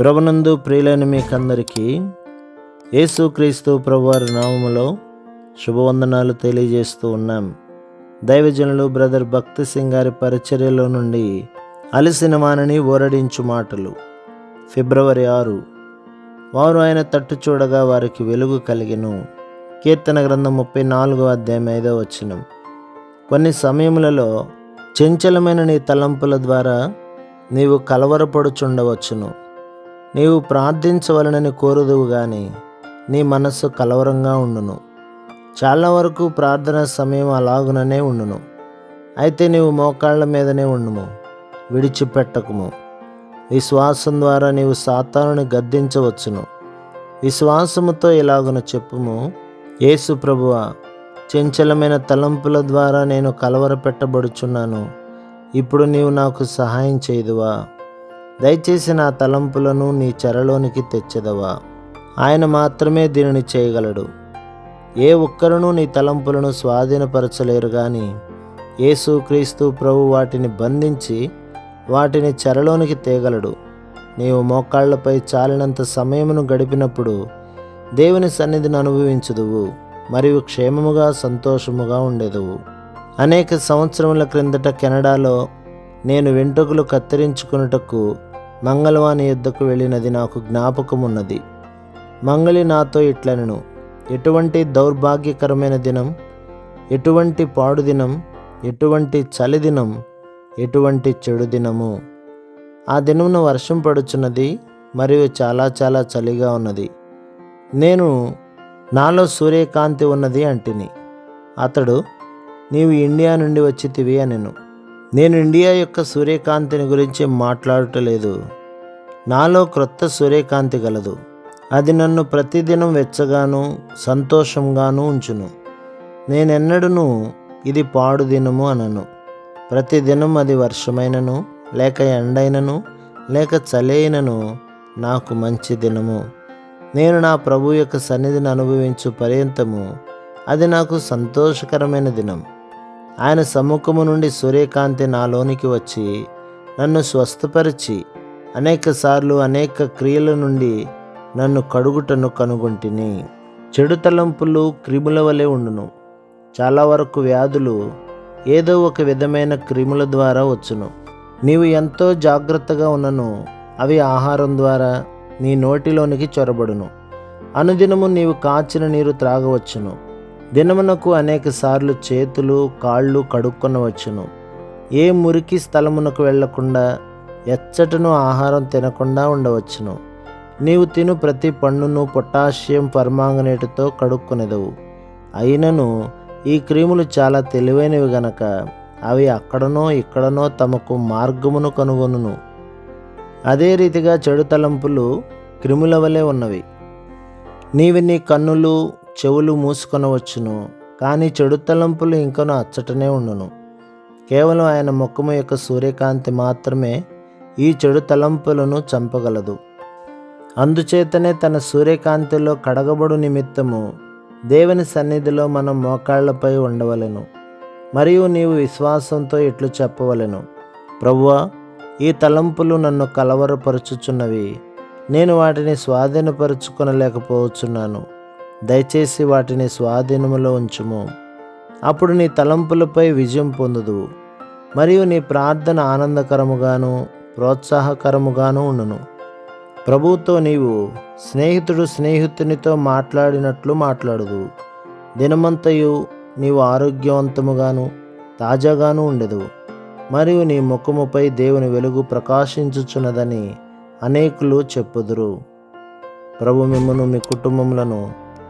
ప్రభునందు ప్రియులైన మీకందరికీ యేసుక్రీస్తు ప్రభువారి నామములో శుభవందనాలు తెలియజేస్తూ ఉన్నాం. దైవజనులు బ్రదర్ భక్తి సింగ్ గారి పరిచర్యలో నుండి అలసిన మానని ఓరడించు మాటలు. ఫిబ్రవరి ఆరు. వారు ఆయన తట్టు చూడగా వారికి వెలుగు కలిగెను. కీర్తన గ్రంథం ముప్పై నాలుగో అధ్యాయం ఐదో వచ్చినం కొన్ని సమయములలో చంచలమైన నీ తలంపుల ద్వారా నీవు కలవరపడుచుండవచ్చును. నీవు ప్రార్థించవలనని కోరుదువు గాని నీ మనస్సు కలవరంగా ఉండును. చాలా వరకు ప్రార్థన సమయం అలాగుననే ఉండును. అయితే నీవు మోకాళ్ళ మీదనే ఉండుము విడిచిపెట్టకుము. విశ్వాసం ద్వారా నీవు సాతానుని గద్దించవచ్చును. విశ్వాసముతో ఇలాగున చెప్పుము యేసు ప్రభువ చంచలమైన తలంపుల ద్వారా నేను కలవరపెట్టబడుచున్నాను. ఇప్పుడు నీవు నాకు సహాయం చేయదువా? దయచేసి నా తలంపులను నీ చెరలోనికి తెచ్చదవా. ఆయన మాత్రమే దీనిని చేయగలడు. ఏ ఒక్కరునూ నీ తలంపులను స్వాధీనపరచలేరు కానీ యేసుక్రీస్తు ప్రభు వాటిని బంధించి వాటిని చెరలోనికి తేగలడు. నీవు మోకాళ్ళపై చాలినంత సమయమును గడిపినప్పుడు దేవుని సన్నిధిని అనుభవించుదువు మరియు క్షేమముగా సంతోషముగా ఉండేదువు. అనేక సంవత్సరముల క్రిందట కెనడాలో నేను వెంట్రుకలు కత్తిరించుకున్నటకు మంగళవాణి యుద్ధకు వెళ్ళినది నాకు జ్ఞాపకమున్నది. మంగళి నాతో ఇట్లనను ఎటువంటి దౌర్భాగ్యకరమైన దినం ఎటువంటి పాడు దినం ఎటువంటి చలి దినం ఎటువంటి చెడు దినము ఆ దినమున వర్షం పడుచున్నది మరియు చాలా చాలా చలిగా ఉన్నది. నేను నాలో సూర్యకాంతి ఉన్నది అంటిని. అతడు నీవు ఇండియా నుండి వచ్చితివి అనెను. నేను ఇండియా యొక్క సూర్యకాంతిని గురించి మాట్లాడటలేదు. నాలో క్రొత్త సూర్యకాంతి గలదు. అది నన్ను ప్రతిదినం వెచ్చగాను సంతోషంగాను ఉంచును. నేనెన్నడూను ఇది పాడు దినము అనను. ప్రతిదినం అది వర్షమైనను లేక ఎండైనను లేక చలైనను నాకు మంచి దినము. నేను నా ప్రభు యొక్క సన్నిధిని అనుభవించు పర్యంతము అది నాకు సంతోషకరమైన దినం. ఆయన సముఖము నుండి సూర్యకాంతి నాలోనికి వచ్చి నన్ను స్వస్థపరిచి అనేక సార్లు అనేక క్రియల నుండి నన్ను కడుగుటను కనుగొంటిని. చెడు తలంపులు క్రిముల వలె ఉండును. చాలా వరకు వ్యాధులు ఏదో ఒక విధమైన క్రిముల ద్వారా వచ్చును. నీవు ఎంతో జాగ్రత్తగా ఉన్నను. అవి ఆహారం ద్వారా నీ నోటిలోనికి చొరబడును. అనుదినము నీవు కాచిన నీరు త్రాగవచ్చును. దినమునకు అనేక సార్లు చేతులు కాళ్ళు కడుక్కొనవచ్చును. ఏ మురికి స్థలమునకు వెళ్ళకుండా ఎచ్చటను ఆహారం తినకుండా ఉండవచ్చును. నీవు తిను ప్రతి పండును పొటాషియం పర్మాంగనేటుతో కడుక్కునేదవు. అయినను ఈ క్రీములు చాలా తెలివైనవి గనక అవి అక్కడనో ఇక్కడనో తమకు మార్గమును కనుగొనును. అదే రీతిగా చెడు తలంపులు క్రిముల వలె ఉన్నవి. నీవి నీ కన్నులు చెవులు మూసుకొనవచ్చును కానీ చెడు తలంపులు ఇంకనూ అచ్చటనే ఉండును. కేవలం ఆయన ముఖము యొక్క సూర్యకాంతి మాత్రమే ఈ చెడు తలంపులను చంపగలదు. అందుచేతనే తన సూర్యకాంతిలో కడగబడు నిమిత్తము దేవుని సన్నిధిలో మనం మోకాళ్ళపై ఉండవలెను మరియు నీవు విశ్వాసంతో ఇట్లు చెప్పవలెను. ప్రవ్వా ఈ తలంపులు నన్ను కలవరపరుచుచున్నవి నేను వాటిని స్వాధీనపరుచుకొనలేకపోవచ్చున్నాను. దయచేసి వాటిని స్వాధీనములో ఉంచుము. అప్పుడు నీ తలంపులపై విజయం పొందుదువు. మరియు నీ ప్రార్థన ఆనందకరముగాను ప్రోత్సాహకరముగాను ఉండును. ప్రభువుతో నీవు స్నేహితుడు స్నేహితునితో మాట్లాడినట్లు మాట్లాడదు. దినమంతయు నీవు ఆరోగ్యవంతముగాను తాజాగాను ఉండదు మరియు నీ ముఖముపై దేవుని వెలుగు ప్రకాశించుచున్నదని అనేకులు చెప్పుదురు. ప్రభు మిమ్మను మీ కుటుంబములను